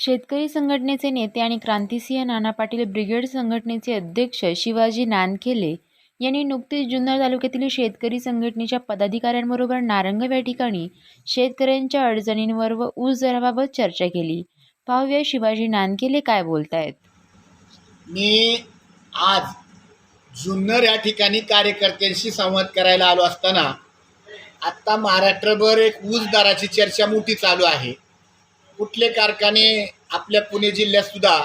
शेतकरी संघटनेचे नेते आणि क्रांतिसिंह नाना पाटील ब्रिगेड संघटनेचे अध्यक्ष शिवाजी नानखेले यांनी नुकतीच जुन्नर तालुक्यातील शेतकरी संघटनेच्या पदाधिकाऱ्यांबरोबर नारंगव या ठिकाणी शेतकऱ्यांच्या अडचणींवर व ऊस दराबाबत चर्चा केली. पाहूया शिवाजी नानखेले काय बोलतायत. मी आज जुन्नर या ठिकाणी कार्यकर्त्यांशी संवाद करायला आलो असताना आत्ता महाराष्ट्रभर एक ऊस दराची चर्चा मोठी चालू आहे. कुठले कारखाने आपल्या पुणे जिल्ह्यातसुद्धा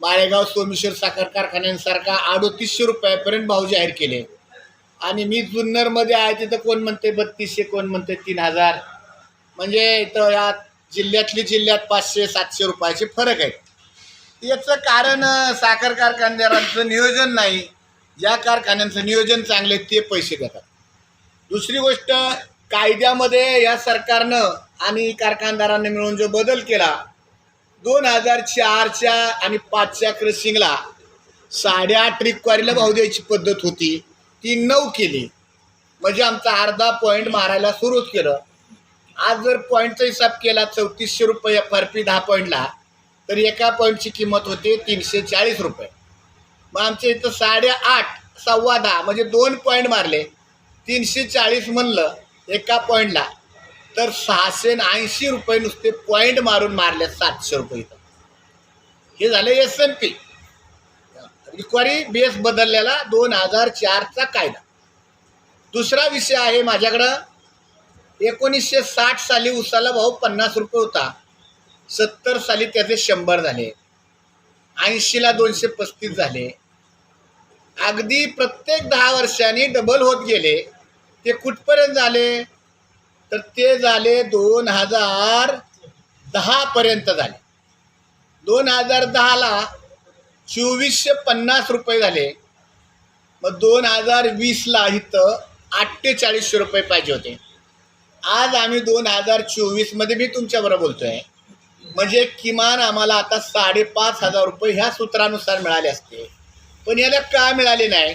माळेगाव सोमेश्वर साखर कारखान्यांसारखा अडोतीसशे रुपयापर्यंत भाव जाहीर केले. आणि मी जुन्नरमध्ये आहे तिथं कोण म्हणते बत्तीसशे कोण म्हणते तीन हजार. म्हणजे इथं या जिल्ह्यातली जिल्ह्यात पाचशे सातशे रुपयाचे फरक आहेत. याचं कारण साखर कारखानदारांचं नियोजन नाही. ज्या कारखान्यांचं नियोजन चांगले ते पैसे देतात. दुसरी गोष्ट कायद्यामध्ये या सरकारनं आणि कारखानदारांनी मिळून जो बदल केला दोन हजार चारच्या आणि पाचच्या क्रसिंगला साडेआठ रिक्वारीला भाव द्यायची पद्धत होती. ती नऊ केली. म्हणजे आमचा अर्धा पॉईंट मारायला सुरूच केलं. आज जर पॉईंटचा हिसाब केला चौतीसशे रुपये एफ आर पी दहा पॉईंटला तर एका पॉईंटची किंमत होते तीनशे चाळीस रुपये. मग आमच्या इथं साडेआठ सव्वा दहा म्हणजे दोन पॉईंट मारले. तीनशे चाळीस म्हणलं एका पॉईंटला तर सहाशे ऐंशी रुपये नुसते पॉईंट मारून मारले सातशे रुपये इथं. हे झालं एस एम पी इक्वारी बेस बदललेला दोन हजार चारचा कायदा. दुसरा विषय आहे माझ्याकडं. एकोणीसशे साठ साली उसाला भाऊ पन्नास रुपये होता. सत्तर साली त्याचे शंभर झाले. ऐंशीला दोनशे पस्तीस झाले. अगदी प्रत्येक दहा वर्षांनी डबल होत गेले. ते कुठपर्यंत झाले? तर ते झाले दोन हजार दहापर्यंत झाले. दोन हजार दहाला चोवीसशे पन्नास रुपये झाले. मग दोन हजार वीसला इथं अठ्ठेचाळीसशे रुपये पाहिजे होते. आज आम्ही दोन हजार चोवीसमध्ये मी तुमच्याबरोबर बोलतो आहे म्हणजे किमान आम्हाला आता साडेपाच हजार रुपये ह्या सूत्रानुसार मिळाले असते. पण याला का मिळाले नाही?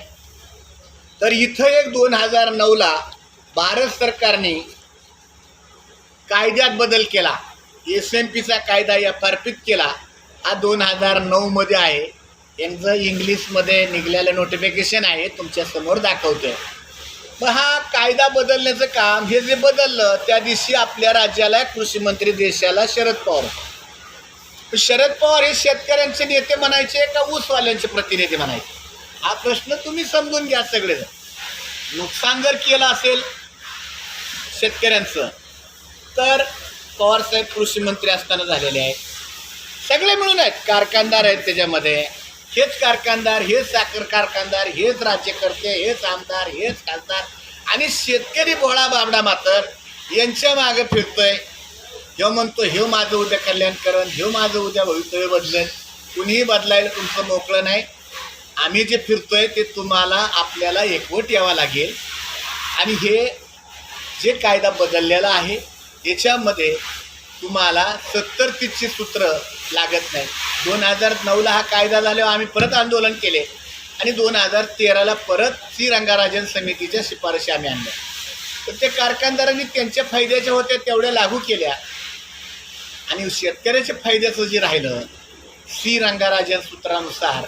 तर इथं एक दोन हजार नऊला भारत सरकारने कायद्यात बदल केला. एस एम पीचा कायदा या फारपीत केला. हा दोन हजार नऊमध्ये आहे. यांचं इंग्लिशमध्ये निघलेलं नोटिफिकेशन आहे. तुमच्यासमोर दाखवतोय. मग हा कायदा बदलण्याचं काम हे जे बदललं त्या दिवशी आपल्या राज्याला कृषी मंत्री देशाला शरद पवार. शरद पवार हे शेतकऱ्यांचे नेते म्हणायचे का ऊसवाल्यांचे प्रतिनिधी म्हणायचे? हा प्रश्न तुम्ही समजून घ्या सगळे नुकसान जर केलं असेल शेतकऱ्यांचं तर पवारसाहेब कृषी मंत्री असताना झालेले आहेत. सगळे मिळून आहेत. कारखानदार आहेत त्याच्यामध्ये. हेच कारखानदार हेच साखर कारखानदार हेच राज्यकर्ते हेच आमदार हेच खासदार आणि शेतकरी भोळा बाबडा मात्र यांच्या मागे फिरतोय. ह्यो म्हणतो ह्यो माझं उद्या कल्याण करण ह्यो माझं उद्या भवितव्य बदलेल. कुणीही बदलायला तुमचं मोकळं नाही. आम्ही जे फिरतोय ते तुम्हाला आपल्याला एकवट यावं लागेल. आणि हे जे कायदा बदललेला आहे याच्यामध्ये तुम्हाला सत्तर तीसचे सूत्र लागत नाही. दोन हजार नऊला हा कायदा झाल्यावर आम्ही परत आंदोलन केले. आणि दोन हजार तेराला परत श्री रंगाराजन समितीच्या शिफारशी आम्ही आणल्या. तर ते कारखानदारांनी त्यांच्या फायद्याच्या होत्या तेवढ्या लागू केल्या. आणि शेतकऱ्याच्या फायद्याचं जे राहिलं श्री रंगाराजन सूत्रानुसार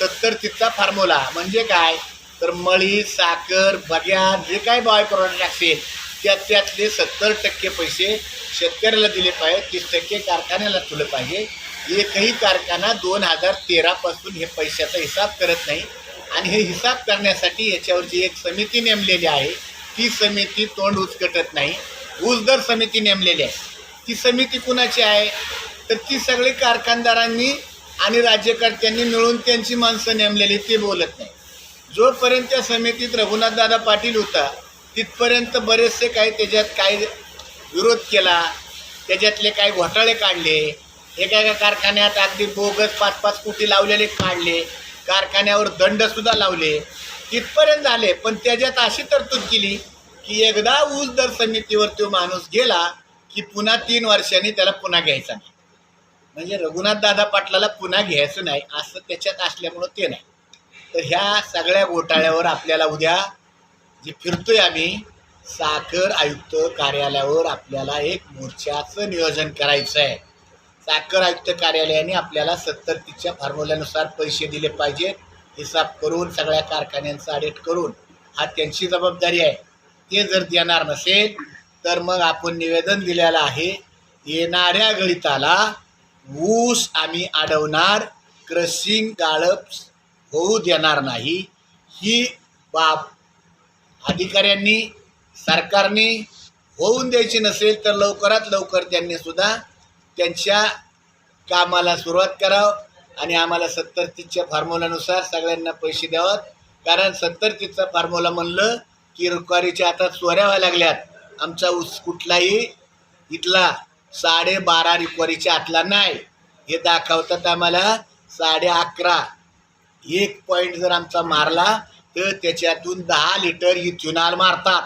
सत्तर तिथचा फॉर्म्युला म्हणजे काय? तर मळी साखर बग्या जे काय बाय प्रॉडक्ट असेल त्या त्यातले सत्तर टक्के पैसे शेतकऱ्याला दिले पाहिजे तीस टक्के कारखान्याला तुले पाहिजे. एकही कारखाना दोन हजार तेरापासून हे पैशाचा हिसाब करत नाही. आणि हे हिसाब करण्यासाठी याच्यावर जी एक समिती नेमलेली आहे. ती समिती तोंड उचकटत नाही. ऊस दर समिती नेमलेली आहे. ती समिती कुणाची आहे? तर ती सगळी कारखानदारांनी आणि राज्यकर्त्यांनी मिळून त्यांची माणसं नेमलेली ते बोलत नाही. जोपर्यंत त्या समितीत रघुनाथदादा पाटील होता तिथपर्यंत बरेचसे काही त्याच्यात काही विरोध केला. त्याच्यातले काही घोटाळे काढले. एका एका कारखान्यात अगदी बोगस पाच पाच कोटी लावलेले काढले. कारखान्यावर दंडसुद्धा लावले. तिथपर्यंत झाले पण त्याच्यात अशी तरतूद केली की एकदा ऊस दर समितीवर तो माणूस गेला की पुन्हा तीन वर्षांनी त्याला पुन्हा घ्यायचा नाही. म्हणजे रघुनाथ दादा पाटलाला पुन्हा घ्यायचं नाही असं त्याच्यात असल्यामुळं ते नाही. तर ह्या सगळ्या घोटाळ्यावर आपल्याला उद्या जे फिरतोय आम्ही साखर आयुक्त कार्यालयावर आपल्याला एक मोर्चाचं नियोजन करायचं आहे साखर आयुक्त कार्यालयाने आपल्याला सत्तरतीच्या फॉर्म्युल्यानुसार पैसे दिले पाहिजेत. हिसाब करून सगळ्या कारखान्यांचा ऑडिट करून हा त्यांची जबाबदारी आहे. ते जर देणार नसेल तर मग आपण निवेदन दिलेलं आहे येणाऱ्या गणिताला ऊस आम्ही अडवणार क्रशिंग गाळप होऊ देणार नाही. ही बाब अधिकाऱ्यांनी सरकारने होऊन द्यायची नसेल तर लवकरात लवकर त्यांनी सुद्धा त्यांच्या कामाला सुरुवात करावं आणि आम्हाला सत्तर तीसच्या फॉर्म्युलानुसार सगळ्यांना पैसे द्यावं. कारण सत्तर तीसचा फॉर्म्युला म्हणलं की रुकवारीच्या आता चोऱ्याव्या व्हायला लागल्यात. आमचा ऊस कुठलाही इथला साडेबारा रिक्वारीच्या आतला नाही. हे दाखवतात आम्हाला साडे अकरा. एक पॉईंट जर आमचा मारला तर त्याच्यातून दहा लिटर इथ्युनाल मारतात.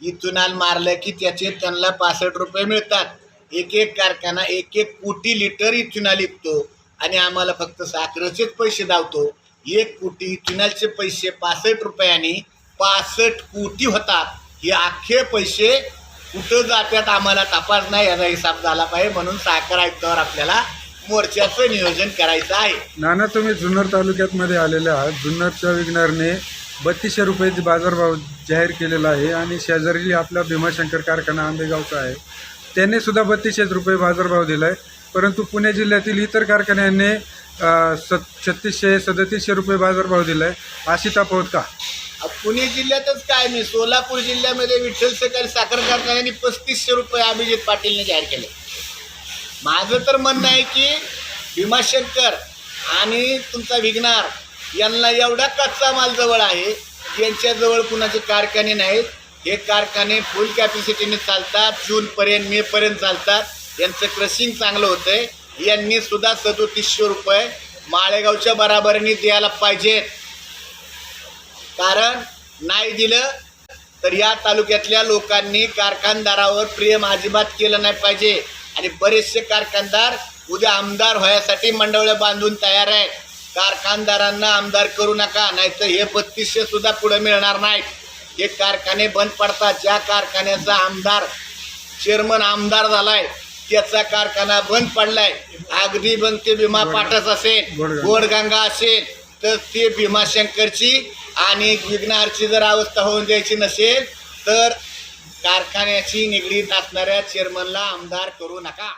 इथ्युनाल मारलं की त्याचे त्यांना पासष्ट रुपये मिळतात. एक एक कारखाना एक एक कोटी लिटर इथ्युनाल विकतो आणि आम्हाला फक्त साखरेचेच पैसे धावतो. एक कोटी इथ्युनालचे पैसे पासष्ट रुपयाने पासष्ट कोटी होतात. हे अख्खे पैसे कुठं जातात आम्हाला तपास नाही याचा हिसाब झाला पाहिजे. म्हणून साखर आयुक्तावर आपल्याला मोर्चाचं नियोजन करायचं आहे. नाना तुम्ही जुन्नर तालुक्यात मध्ये आलेले आहात. जुन्नरच्या विग्नरने बत्तीसशे रुपयाचे बाजारभाव जाहीर केलेला आहे आणि शेजारी आपला भीमाशंकर कारखाना आंबेगावचा आहे. त्याने सुद्धा बत्तीसशेच रुपये बाजारभाव दिला आहे परंतु पुणे जिल्ह्यातील इतर कारखान्यांनी सत छत्तीसशे सदतीसशे रुपये बाजारभाव दिला आहे अशी तफावत का? पुणे जिल्ह्यातच काय मी? सोलापूर जिल्ह्यामध्ये विठ्ठल सहकारी साखर कारखान्याने पस्तीसशे रुपये अभिजित पाटीलने जाहीर केले. माझं तर म्हणणं आहे की भीमाशंकर आणि तुमचा विघ्नार यांना एवढा कच्चा माल जवळ आहे यांच्याजवळ कुणाचे कारखाने नाहीत. हे कारखाने फुल कॅपॅसिटीने चालतात जूनपर्यंत मेपर्यंत चालतात. यांचं क्रशिंग चांगलं होतंय. यांनी सुद्धा सदोतीसशे रुपये माळेगावच्या बराबरीने द्यायला पाहिजेत. कारण नाही दिलं तर या तालुक्यातल्या लोकांनी कारखानदारावर प्रेम अजिबात केलं नाही पाहिजे. आणि बरेचसे कारखानदार उद्या आमदार व्हायसाठी मंडवळ्या बांधून तयार आहेत. कारखानदारांना आमदार करू नका नाहीतर हे बत्तीसशे सुद्धा पुढे मिळणार नाहीत हे कारखाने बंद पडतात. ज्या कारखान्याचा आमदार चेअरमन आमदार झालाय त्याचा कारखाना बंद पडलाय. अगदी बंद ते भीमा पाठच असेल गोडगंगा. गोडगंगा असेल तर ते भीमाशंकरची आणि विघ्नारची जर अवस्था होऊन द्यायची नसेल तर कारखान्याची निगडीत असणाऱ्या चेअरमनला आमदार करू नका.